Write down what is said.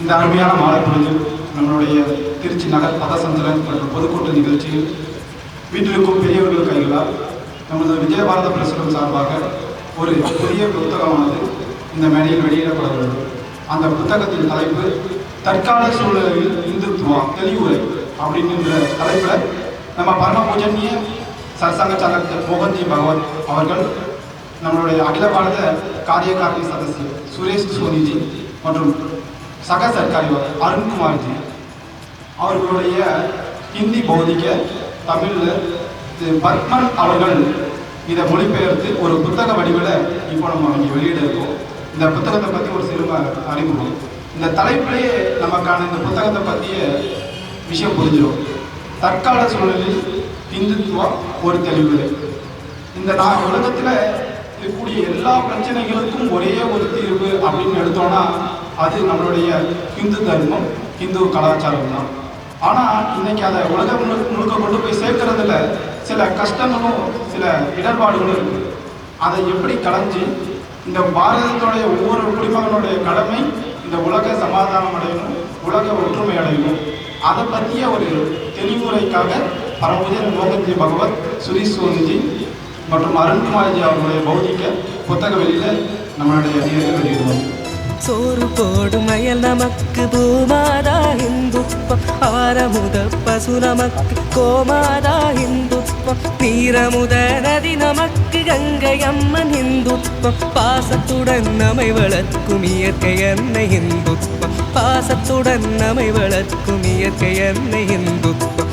இந்த அருமையான மாலை பொழுதில் நம்மளுடைய திருச்சி நகர் பதசந்திரன் மற்றும் பொதுக்கூட்ட நிகழ்ச்சியில் வீட்டிற்கும் பெரியவர்கள் கைகளால் நமது விஜயபாரத பிரசுரம் சார்பாக ஒரு புதிய புத்தகமானது இந்த மேடையில் வெளியிடப்பட வேண்டும். அந்த புத்தகத்தின் தலைப்பு தற்கால சூழலில் இந்துத்துவா தெளிவுரை அப்படின்ற தலைப்பில் நம்ம பரம பூஜனிய சரசங்க சாலக் மோகன்ஜி பகவத் அவர்கள் நம்மளுடைய அகில பாரத காரியகாரணி சதஸ்ய சுரேஷ் சோனிஜி மற்றும் சக சர்க்காரி அருண்குமார்ஜி அவர்களுடைய ஹிந்தி போதிக்க தமிழில் திரு பத்மன் அவர்கள் இதை மொழிபெயர்த்து ஒரு புத்தக வடிவில் இப்போ நம்ம இங்கே வெளியிட இருக்கோம். இந்த புத்தகத்தை பற்றி ஒரு சிறும அறிமுகம். இந்த தலைப்பிலேயே நமக்கான இந்த புத்தகத்தை பற்றிய விஷயம் புரிஞ்சிடும் தற்கால சூழலில் இந்துத்துவம் ஒரு தெளிவு. இந்த நான் உலகத்தில் இருக்கக்கூடிய எல்லா பிரச்சனைகளுக்கும் ஒரே ஒரு தீர்வு அப்படின்னு எடுத்தோம்னா அது நம்மளுடைய இந்து தர்மம் இந்து கலாச்சாரம் தான் ஆனால் இன்னைக்கு அதை உலகம் முழுக்க கொண்டு போய் சேர்க்கறதுல சில கஷ்டங்களும் சில இடர்பாடுகளும் இருக்கு. அதை எப்படி கலைஞ்சு இந்த பாரதத்துடைய ஒவ்வொரு குடிமகனுடைய கடமை இந்த உலக சமாதானம் அடையணும் உலக ஒற்றுமை அடையணும் அதை பற்றிய ஒரு தெளிவுரைக்காக பரமபூஜன் மோகன்ஜி பகவத் சுரீஷ் சோனிஜி மற்றும் அருண்குமார்ஜி அவர்களுடைய பௌதிக புத்தக வெளியில நம்மளுடைய நேரில் வெளியிடுவோம். சோறு போடும் அயல் நமக்கு பூமாதா இந்துப்பம் ஆரமுத பசு நமக்கு கோமாதா இந்துப்பம் நீரமுத நதி நமக்கு கங்கை அம்மன் இந்துப்பம் பாசத்துடன் நம்மை வளர்க்கும் இயற்கை அன்னை இந்துப்பம் பாசத்துடன் நம்மை வளர்க்கும் இயற்கை அன்னை இந்துப்பம்